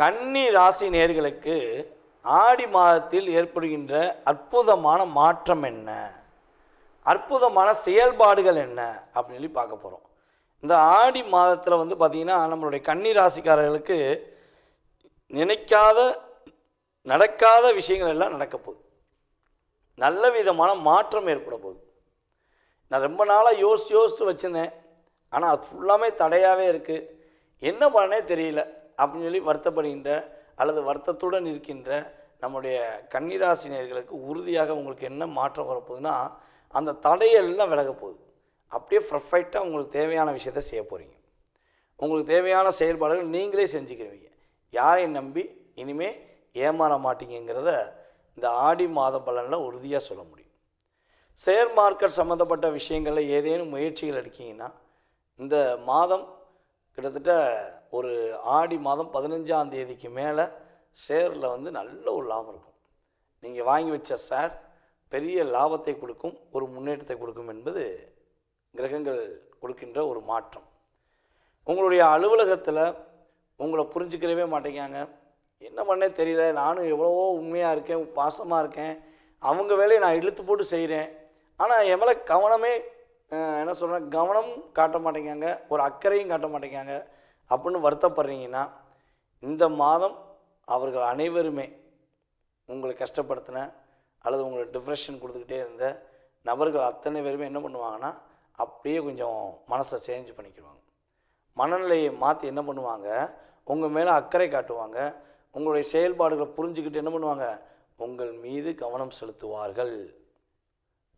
கன்னி ராசி நேர்களுக்கு ஆடி மாதத்தில் ஏற்படுகின்ற அற்புதமான மாற்றம் என்ன? அற்புதமான செயல்பாடுகள் என்ன? அப்படின்னு சொல்லி பார்க்க போகிறோம் இந்த ஆடி மாதத்தில் வந்து பார்த்திங்கன்னா நம்மளுடைய கன்னி ராசிக்காரர்களுக்கு நினைக்காத நடக்காத விஷயங்கள் எல்லாம் நடக்க போகுது. நல்ல விதமான மாற்றம் ஏற்பட போகுது. நான் ரொம்ப நாளாக யோசித்து யோசித்து வச்சுருந்தேன். ஆனால் அது ஃபுல்லாமே தடையாகவே இருக்குது என்ன பண்ணனே தெரியல. அப்படின்னு சொல்லி வருத்தப்படுகின்ற அல்லது வருத்தத்துடன் இருக்கின்ற நம்முடைய கன்னிராசினியர்களுக்கு உறுதியாக உங்களுக்கு என்ன மாற்றம் வரப்போகுதுன்னா அந்த தடையெல்லாம் விலக போகுது. அப்படியே பர்ஃபெக்டாக உங்களுக்கு தேவையான விஷயத்த செய்ய போகிறீங்க உங்களுக்கு தேவையான செயல்பாடுகள் நீங்களே செஞ்சுக்கிறீங்க யாரையும் நம்பி இனிமேல் ஏமாற மாட்டீங்கிறத இந்த ஆடி மாத பலனில் உறுதியாக சொல்ல முடியும். ஷேர் மார்க்கெட் சம்மந்தப்பட்ட விஷயங்களில் ஏதேனும் முயற்சிகள் எடுக்கிங்கன்னா இந்த மாதம் கிட்டத்தட்ட ஒரு ஆடி மாதம் பதினஞ்சாம் தேதிக்கு மேலே ஷேரில் வந்து நல்ல ஒரு லாபம் இருக்கும். நீங்கள் வாங்கி வச்ச ஷேர் பெரிய லாபத்தை கொடுக்கும் ஒரு முன்னேற்றத்தை கொடுக்கும் என்பது கிரகங்கள் கொடுக்கின்ற ஒரு மாற்றம். உங்களுடைய அலுவலகத்தில் உங்களை புரிஞ்சுக்கிறவே மாட்டேங்காங்க என்ன பண்ணே தெரியல நானும் எவ்வளவோ உண்மையாக இருக்கேன் பாசமாக இருக்கேன். அவங்க வேலையை நான் இழுத்து போட்டு செய்கிறேன் ஆனால் என் மேலே கவனமே என்ன சொல்கிறேன் கவனம் காட்ட மாட்டேங்காங்க ஒரு அக்கறையும் காட்ட மாட்டேங்காங்க அப்படின்னு வருத்தப்படுறீங்கன்னா இந்த மாதம் அவர்கள் அனைவருமே உங்களை கஷ்டப்படுத்தின அல்லது உங்களை டிப்ரெஷன் கொடுத்துக்கிட்டே இருந்த நபர்கள் அத்தனை பேருமே என்ன பண்ணுவாங்கன்னா அப்படியே கொஞ்சம் மனசை சேஞ்ச் பண்ணிக்கிடுவாங்க. மனநிலையை மாற்றி என்ன பண்ணுவாங்க உங்கள் மேலே அக்கறை காட்டுவாங்க உங்களுடைய செயல்பாடுகளை புரிஞ்சுக்கிட்டு என்ன பண்ணுவாங்க உங்கள் மீது கவனம் செலுத்துவார்கள்.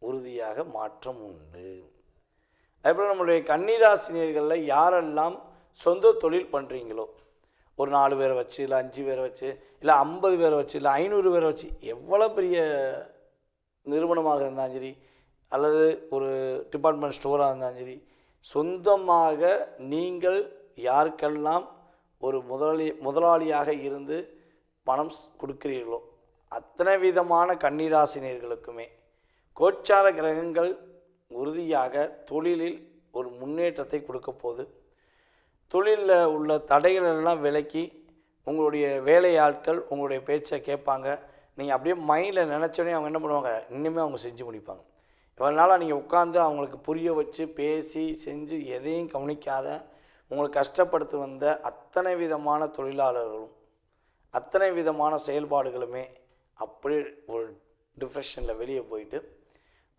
உறுதியாக மாற்றம் உண்டு. அதேபோல் நம்மளுடைய கன்னிராசினியர்களில் யாரெல்லாம் சொந்த தொழில் பண்ணுறீங்களோ ஒரு நாலு பேரை வச்சு இல்லை அஞ்சு பேரை வச்சு இல்லை ஐம்பது பேரை வச்சு இல்லை ஐநூறு பேரை வச்சு எவ்வளோ பெரிய நிறுவனமாக இருந்தாலும் சரி அல்லது ஒரு டிபார்ட்மெண்ட் ஸ்டோராக இருந்தாலும் சரி சொந்தமாக நீங்கள் யாருக்கெல்லாம் ஒரு முதலாளி முதலாளியாக இருந்து பணம் ஸ்- கொடுக்கிறீர்களோ அத்தனை விதமான கன்னிராசினியர்களுக்குமே கோச்சார கிரகங்கள் உறுதியாக தொழிலில் ஒரு முன்னேற்றத்தை கொடுக்க போகுது. தொழிலில் உள்ள தடைகள் எல்லாம் விலக்கி உங்களுடைய வேலையாட்கள் உங்களுடைய பேச்சை கேட்பாங்க. நீங்கள் அப்படியே மைண்டில் நினச்சோடனே அவங்க என்ன பண்ணுவாங்க? இன்னுமே அவங்க செஞ்சு முடிப்பாங்க. இவ்வளோ நாளாக நீங்கள் உட்காந்து அவங்களுக்கு புரிய வச்சு பேசி செஞ்சு எதையும் கவனிக்காத உங்களை கஷ்டப்படுத்தி வந்த அத்தனை விதமான தொழிலாளர்களும் அத்தனை விதமான செயல்பாடுகளுமே அப்படியே ஒரு டிப்ரெஷனில் வெளியே போயிட்டு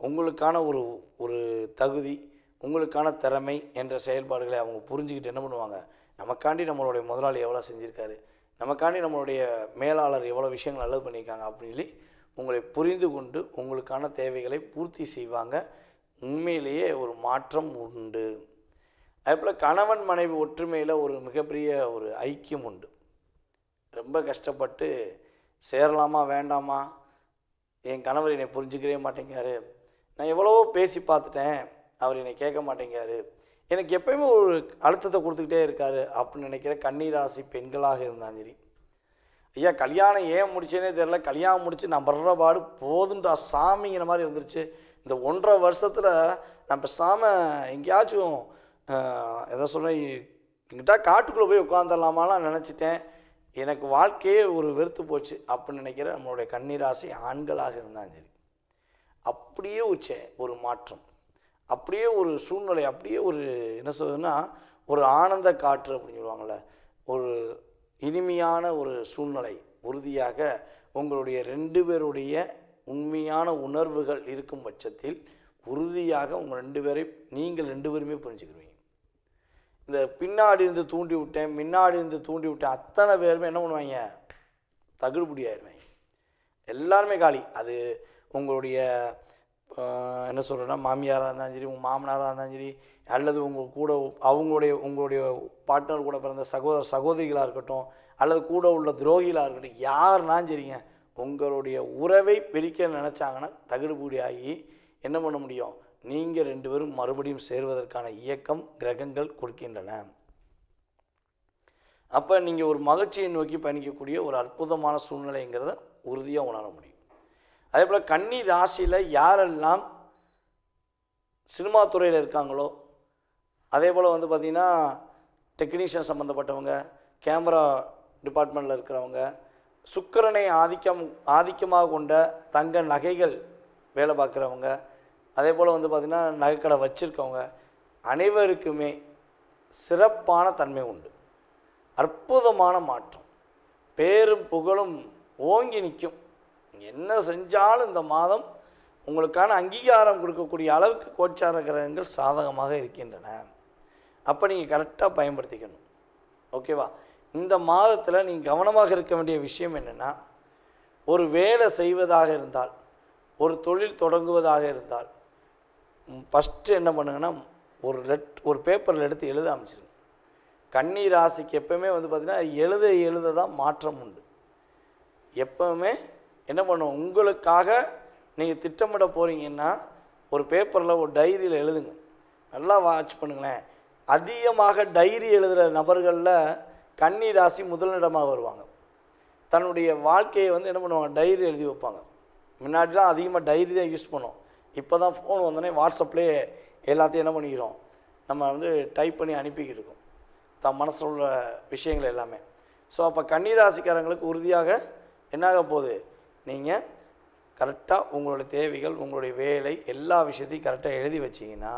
உங்களுக்கான ஒரு ஒரு தகுதி உங்களுக்கான திறமை என்ற செயல்பாடுகளை அவங்க புரிஞ்சுக்கிட்டு என்ன பண்ணுவாங்க? நமக்காண்டி நம்மளுடைய முதலாளி எவ்வளோ செஞ்சுருக்காரு? நமக்காண்டி நம்மளுடைய மேலாளர் எவ்வளோ விஷயங்கள் நல்லது பண்ணியிருக்காங்க அப்படின்னு சொல்லி உங்களை புரிந்து கொண்டு உங்களுக்கான தேவைகளை பூர்த்தி செய்வாங்க. உண்மையிலேயே ஒரு மாற்றம் உண்டு. அதேபோல் கணவன் மனைவி ஒற்றுமையில் ஒரு மிகப்பெரிய ஒரு ஐக்கியம் உண்டு. ரொம்ப கஷ்டப்பட்டு சேரலாமா? வேண்டாமா? என் கணவர் என்னை புரிஞ்சுக்கவே மாட்டேங்கிறாரு. நான் எவ்வளவோ பேசி பார்த்துட்டேன். அவர் என்னை கேட்க மாட்டேங்கிறாரு. எனக்கு எப்பயுமே ஒரு அழுத்தத்தை கொடுத்துக்கிட்டே இருக்காரு. அப்படின்னு நினைக்கிற கன்னிராசி பெண்களாக இருந்தாலும் சரி. ஐயா கல்யாணம் ஏன் முடிச்சேனே தெரில கல்யாணம் முடித்து நான் படுற பாடு போதுன்றா சாமிங்கிற மாதிரி வந்துருச்சு இந்த ஒன்றரை வருஷத்தில் நான் பேசாமல் எங்கேயாச்சும் எதை சொல்கிறேன் எங்கிட்ட காட்டுக்குள்ளே போய் உட்காந்துடலாமாலாம் நினச்சிட்டேன். எனக்கு வாழ்க்கையே ஒரு வெறுத்து போச்சு. அப்படின்னு நினைக்கிற நம்மளுடைய கன்னிராசி ஆண்களாக இருந்தாலும் சரி. அப்படியே உச்ச ஒரு மாற்றம். அப்படியே ஒரு சூழ்நிலை அப்படியே ஒரு என்ன சொல்றதுன்னா ஒரு ஆனந்த காற்று அப்படின்னு சொல்லுவாங்கள்ல ஒரு இனிமையான ஒரு சூழ்நிலை உறுதியாக உங்களுடைய ரெண்டு பேருடைய உண்மையான உணர்வுகள் இருக்கும் பட்சத்தில் உறுதியாக உங்கள் ரெண்டு பேரை நீங்கள் ரெண்டு பேருமே புரிஞ்சுக்கிடுவீங்க இந்த பின்னாடி இருந்து தூண்டி விட்டேன் முன்னாடி இருந்து தூண்டி விட்டேன் அத்தனை பேருமே என்ன பண்ணுவாங்க? தகுடுபடி ஆயிடுவாங்க எல்லாருமே காலி. அது உங்களுடைய என்ன சொல்கிறேன்னா மாமியாராக இருந்தாலும் சரி உங்கள் மாமனாராக இருந்தாலும் சரி அல்லது உங்கள் கூட அவங்களுடைய உங்களுடைய பார்ட்னர் கூட பிறந்த சகோதர சகோதரிகளாக இருக்கட்டும் அல்லது கூட உள்ள துரோகிகளாக இருக்கட்டும் யாருனாலும் சரிங்க உங்களுடைய உறவை பிரிக்க நினச்சாங்கன்னா தகுடுபூடி ஆகி என்ன பண்ண முடியும்? நீங்கள் ரெண்டு பேரும் மறுபடியும் சேருவதற்கான இயக்கம் கிரகங்கள் கொடுக்கின்றன. அப்போ நீங்கள் ஒரு மகிழ்ச்சியை நோக்கி பயணிக்கக்கூடிய ஒரு அற்புதமான சூழ்நிலைங்கிறத உறுதியாக உணர முடியும். அதே போல் கன்னி ராசியில் யாரெல்லாம் சினிமா துறையில் இருக்காங்களோ அதே போல் வந்து பார்த்திங்கன்னா டெக்னீஷியன் சம்மந்தப்பட்டவங்க கேமரா டிபார்ட்மெண்ட்டில் இருக்கிறவங்க சுக்கிரனை ஆதிக்கம் ஆதிக்கமாக கொண்ட தங்க நகைகள் வேலை பார்க்குறவங்க அதே போல் வந்து பார்த்திங்கன்னா நகைக்கடை வச்சுருக்கவங்க அனைவருக்குமே சிறப்பான தன்மை உண்டு. அற்புதமான மாற்றம். பேரும் புகழும் ஓங்கி நிற்கும். என்ன செஞ்சாலும் இந்த மாதம் உங்களுக்கான அங்கீகாரம் கொடுக்கக்கூடிய அளவுக்கு கோச்சார கிரகங்கள் சாதகமாக இருக்கின்றன. அப்போ நீங்கள் கரெக்டாக பயன்படுத்திக்கணும். ஓகேவா இந்த மாதத்தில் நீங்கள் கவனமாக இருக்க வேண்டிய விஷயம் என்னென்னா ஒரு வேலை செய்வதாக இருந்தால் ஒரு தொழில் தொடங்குவதாக இருந்தால் ஃபஸ்ட்டு என்ன பண்ணுங்கன்னா ஒரு லெட் ஒரு பேப்பரில் எடுத்து எழுத அமைச்சிருங்க கன்னி ராசிக்கு எப்பவுமே வந்து பார்த்திங்கன்னா எழுத எழுத தான் மாற்றம் உண்டு. எப்பவுமே என்ன பண்ணும் உங்களுக்காக நீங்கள் திட்டமிட போகிறீங்கன்னா ஒரு பேப்பரில் ஒரு டைரியில் எழுதுங்க. நல்லா வாட்ச் பண்ணுங்களேன். அதிகமாக டைரி எழுதுகிற நபர்களில் கன்னி ராசி முதலிடமாக வருவாங்க. தன்னுடைய வாழ்க்கையை வந்து என்ன பண்ணுவாங்க? டைரி எழுதி வைப்பாங்க. முன்னாடிலாம் அதிகமாக டைரி தான் யூஸ் பண்ணோம் இப்போ தான் ஃபோன் வந்தோடனே வாட்ஸ்அப்லேயே எல்லாத்தையும் என்ன பண்ணிக்கிறோம்? நம்ம வந்து டைப் பண்ணி அனுப்பிக்கிருக்கோம் தன் மனசில் உள்ள விஷயங்கள் எல்லாமே. ஸோ அப்போ கன்னிராசிக்காரங்களுக்கு உறுதியாக என்னாக போகுது? நீங்கள் கரெக்டாக உங்களுடைய தேவைகள் உங்களுடைய வேலை எல்லா விஷயத்தையும் கரெக்டாக எழுதி வச்சிங்கன்னா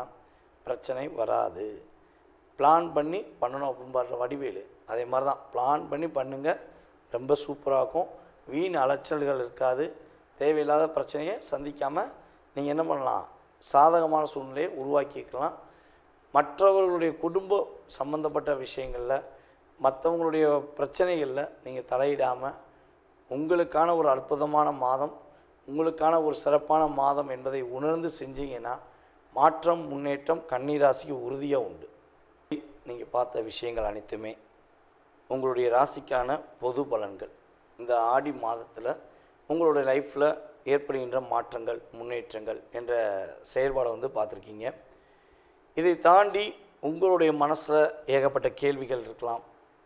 பிரச்சனை வராது. பிளான் பண்ணி பண்ணணும் அப்படின்னு பாடுற வடிவேலு. அதே மாதிரி தான் பிளான் பண்ணி பண்ணுங்கள் ரொம்ப சூப்பராக இருக்கும். வீண் அலைச்சல்கள் இருக்காது. தேவையில்லாத பிரச்சனையை சந்திக்காமல் நீங்கள் என்ன பண்ணலாம்? சாதகமான சூழ்நிலையை உருவாக்கிக்கலாம் மற்றவர்களுடைய குடும்ப சம்பந்தப்பட்ட விஷயங்களில் மற்றவங்களுடைய பிரச்சனைகளில் நீங்கள் தலையிடாமல் உங்களுக்கான ஒரு அற்புதமான மாதம் உங்களுக்கான ஒரு சிறப்பான மாதம் என்பதை உணர்ந்து செஞ்சீங்கன்னா மாற்றம் முன்னேற்றம் கன்னிராசிக்கு உறுதியாக உண்டு. நீங்கள் பார்த்த விஷயங்கள் அனைத்துமே உங்களுடைய ராசிக்கான பொது பலன்கள். இந்த ஆடி மாதத்தில் உங்களுடைய லைஃப்பில் ஏற்படுகின்ற மாற்றங்கள் முன்னேற்றங்கள் என்ற செயல்பாடை வந்து பார்த்துருக்கீங்க. இதை தாண்டி உங்களுடைய மனசில் ஏகப்பட்ட கேள்விகள் இருக்கலாம்.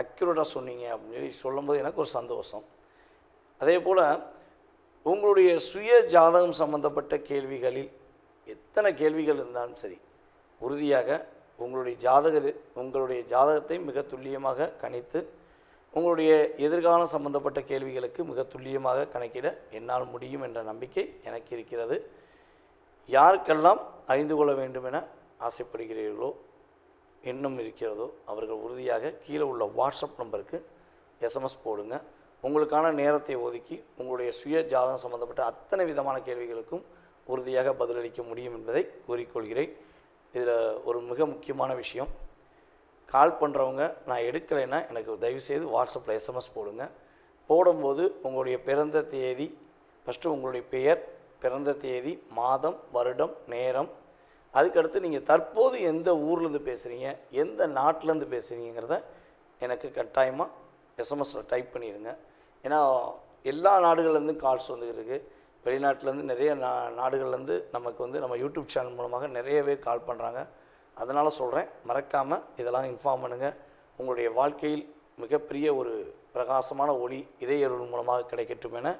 அக்யூரேட்டாக சொன்னீங்க அப்படின்னு சொல்லி சொல்லும்போது எனக்கு ஒரு சந்தோஷம். அதே போல் உங்களுடைய சுய ஜாதகம் சம்பந்தப்பட்ட கேள்விகளில் எத்தனை கேள்விகள் இருந்தாலும் சரி உறுதியாக உங்களுடைய ஜாதக உங்களுடைய ஜாதகத்தை மிக துல்லியமாக கணித்து உங்களுடைய எதிர்காலம் சம்பந்தப்பட்ட கேள்விகளுக்கு மிக துல்லியமாக கணக்கிட என்னால் முடியும் என்ற நம்பிக்கை எனக்கு இருக்கிறது. யாருக்கெல்லாம் அறிந்து கொள்ள வேண்டும் என ஆசைப்படுகிறீர்களோ எண்ணம் இருக்கிறதோ அவர்கள் உறுதியாக கீழே உள்ள வாட்ஸ்அப் நம்பருக்கு எஸ்எம்எஸ் போடுங்க. உங்களுக்கான நேரத்தை ஒதுக்கி உங்களுடைய சுய ஜாதகம் சம்பந்தப்பட்ட அத்தனை விதமான கேள்விகளுக்கும் உறுதியாக பதிலளிக்க முடியும் என்பதை கூறிக்கொள்கிறேன். இதில் ஒரு மிக முக்கியமான விஷயம். கால் பண்ணுறவங்க நான் எடுக்கலைன்னா எனக்கு தயவுசெய்து வாட்ஸ்அப்பில் எஸ்எம்எஸ் போடுங்க. போடும்போது உங்களுடைய பிறந்த தேதி ஃபஸ்ட்டு உங்களுடைய பெயர் பிறந்த தேதி மாதம் வருடம் நேரம் அதுக்கடுத்து நீங்கள் தற்போது எந்த ஊர்லேருந்து பேசுகிறீங்க எந்த நாட்டிலேருந்து பேசுகிறீங்கிறத எனக்கு கட்டாயமாக எஸ்எம்எஸில் டைப் பண்ணிடுங்க ஏன்னா எல்லா நாடுகள்லேருந்து கால்ஸ் வந்துருக்கு வெளிநாட்டிலேருந்து நிறைய நா நாடுகள்லேருந்து நமக்கு வந்து நம்ம யூடியூப் சேனல் மூலமாக நிறைய பேர் கால் பண்ணுறாங்க அதனால் சொல்கிறேன் மறக்காமல் இதெல்லாம் இன்ஃபார்ம் பண்ணுங்கள் உங்களுடைய வாழ்க்கையில் மிகப்பெரிய ஒரு பிரகாசமான ஒளி இறையருள் மூலமாக கிடைக்கட்டும் என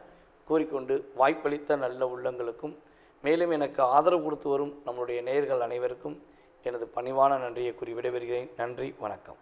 கூறிக்கொண்டு வாய்ப்பளித்த நல்ல உள்ளங்களுக்கும் மேலும் எனக்கு ஆதரவு கொடுத்து வரும் நம்மளுடைய நேயர்கள் அனைவருக்கும் எனது பணிவான நன்றியை கூறி விடைபெறுகிறேன். நன்றி வணக்கம்.